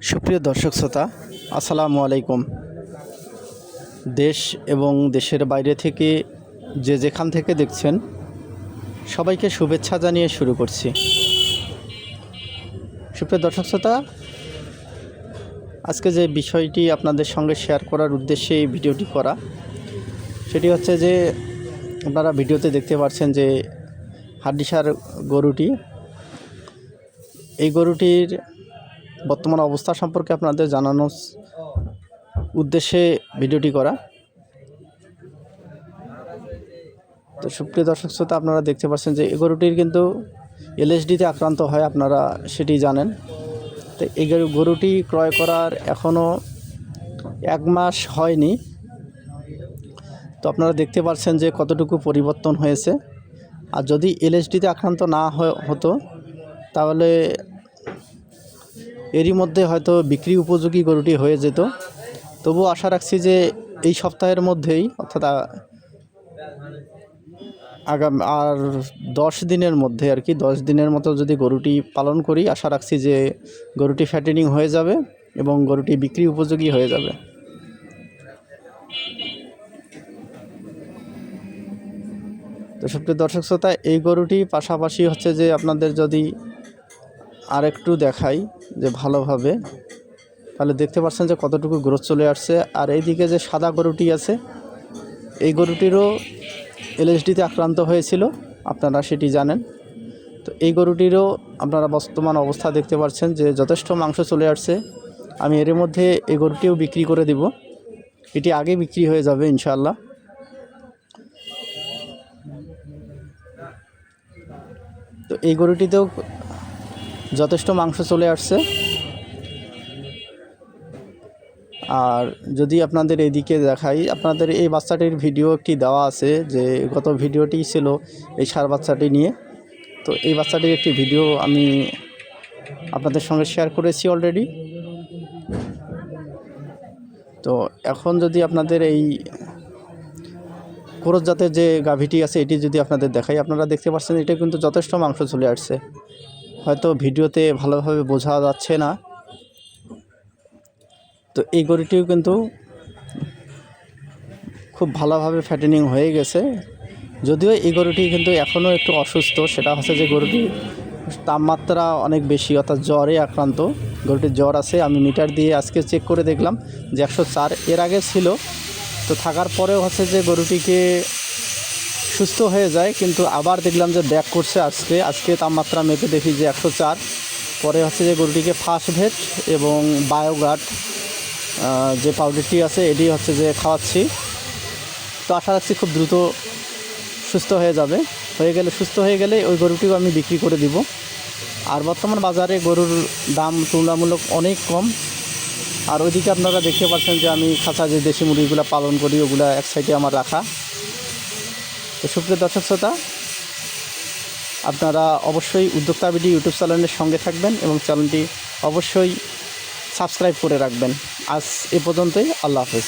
সুপ্রিয় দর্শক শ্রোতা, আসসালামু আলাইকুম। দেশ এবং দেশের বাইরে থেকে যে যেখান থেকে দেখছেন, সবাইকে শুভেচ্ছা জানিয়ে শুরু করছি। সুপ্রিয় দর্শক শ্রোতা, আজকে যে বিষয়টি আপনাদের সঙ্গে শেয়ার করার উদ্দেশ্যে এই ভিডিওটি করা, সেটি হচ্ছে যে আপনারা ভিডিওতে দেখতে পাচ্ছেন যে হাড্ডিসার গরুটি, এই গরুটির বর্তমান অবস্থা সম্পর্কে আপনাদের জানানোর উদ্দেশ্যে ভিডিওটি করা। তো সুপ্রিয় দর্শক শ্রোতা, আপনারা দেখতে পাচ্ছেন যে এই গরুটির কিন্তু এলএসডিতে আক্রান্ত হয়, আপনারা সেটি জানেন। তো এই গরু- গরুটি ক্রয় করার এখনও এক মাস হয়নি। তো আপনারা দেখতে পাচ্ছেন যে কতটুকু পরিবর্তন হয়েছে। আর যদি এলএসডিতে আক্রান্ত না হতো, তাহলে এরই মধ্যে হয়তো বিক্রি উপযোগী গরুটি হয়ে যেত। তবু আশা রাখছি যে এই সপ্তাহের মধ্যেই, অর্থাৎ আগাম, আর দশ দিনের মধ্যে আর কি, দশ দিনের মতো যদি গরুটি পালন করি, আশা রাখছি যে গরুটি ফ্যাটেনিং হয়ে যাবে এবং গরুটি বিক্রি উপযোগী হয়ে যাবে। তো সুপ্রিয় দর্শক শ্রোতা, এই গরুটি পাশাপাশি হচ্ছে যে আপনাদের যদি আর একটু দেখাই যে ভালোভাবে। তাহলে দেখতে পাচ্ছেন যে কতটুকু গ্রোথ চলে আসছে। আর এইদিকে যে সাদা গরুটি আছে, এই গরুটিরও এলএসডিতে আক্রান্ত হয়েছিল, আপনারা সেটি জানেন। তো এই গরুটিরও আপনারা বর্তমান অবস্থা দেখতে পাচ্ছেন যে যথেষ্ট মাংস চলে আসছে। আমি এর মধ্যে এই গরুটিও বিক্রি করে দিব। এটি আগে বিক্রি হয়ে যাবে ইনশাল্লাহ তো এই গরুটিতেও যথেষ্ট মাংস চলে আসছে। আর যদি আপনাদের এদিকে দেখাই, আপনাদের এই বাচ্চাটির ভিডিও একটি দেওয়া আছে যে গত ভিডিওটি ছিল এই সার বাচ্চাটি নিয়ে। তো এই বাচ্চাটির একটি ভিডিও আমি আপনাদের সঙ্গে শেয়ার করেছি অলরেডি। তো এখন যদি আপনাদের এই কোরস জাতের যে গাভীটি আছে, এটি যদি আপনাদের দেখাই, আপনারা দেখতে পাচ্ছেন এটা কিন্তু যথেষ্ট মাংস চলে আসছে। হয়তো ভিডিওতে ভালোভাবে বোঝা যাচ্ছে না। তো এই গরুটিও কিন্তু খুব ভালোভাবে ফ্যাটেনিং হয়ে গেছে। যদিও এই গরুটি কিন্তু এখনও একটু অসুস্থ, সেটা হচ্ছে যে গরুটি তাপমাত্রা অনেক বেশি, অর্থাৎ জ্বরে আক্রান্ত। গরুটির জ্বর আছে, আমি মিটার দিয়ে আজকে চেক করে দেখলাম যে একশো চার এর আগে ছিল। তো থাকার পরেও হচ্ছে যে গরুটিকে সুস্থ হয়ে যায়, কিন্তু আবার দেখলাম যে ব্যাক করছে আজকে। আজকে তাপমাত্রা মেপে দেখি যে একশো চার। পরে হচ্ছে যে গরুটিকে ফার্স্ট ভেট এবং বায়োগার্ড যে পাউডারটি আছে, এটি হচ্ছে যে খাওয়াচ্ছি। তো আশা রাখছি খুব দ্রুত সুস্থ হয়ে যাবে। হয়ে গেলে, সুস্থ হয়ে গেলে ওই গরুটিও আমি বিক্রি করে দিব। আর বর্তমান বাজারে গরুর দাম তুলনামূলক অনেক কম। আর ওইদিকে আপনারা দেখতে পাচ্ছেন যে আমি খাঁচা যে দেশি মুরগিগুলো পালন করি, ওগুলা এক সাইডে আমার রাখা। তো সুপ্রিয় দর্শক শ্রোতা, আপনারা অবশ্যই উদ্যোক্তা বিডি ইউটিউব চ্যানেলের সঙ্গে থাকবেন এবং চ্যানেলটি অবশ্যই সাবস্ক্রাইব করে রাখবেন। আজ এ পর্যন্তই, আল্লাহ হাফেজ।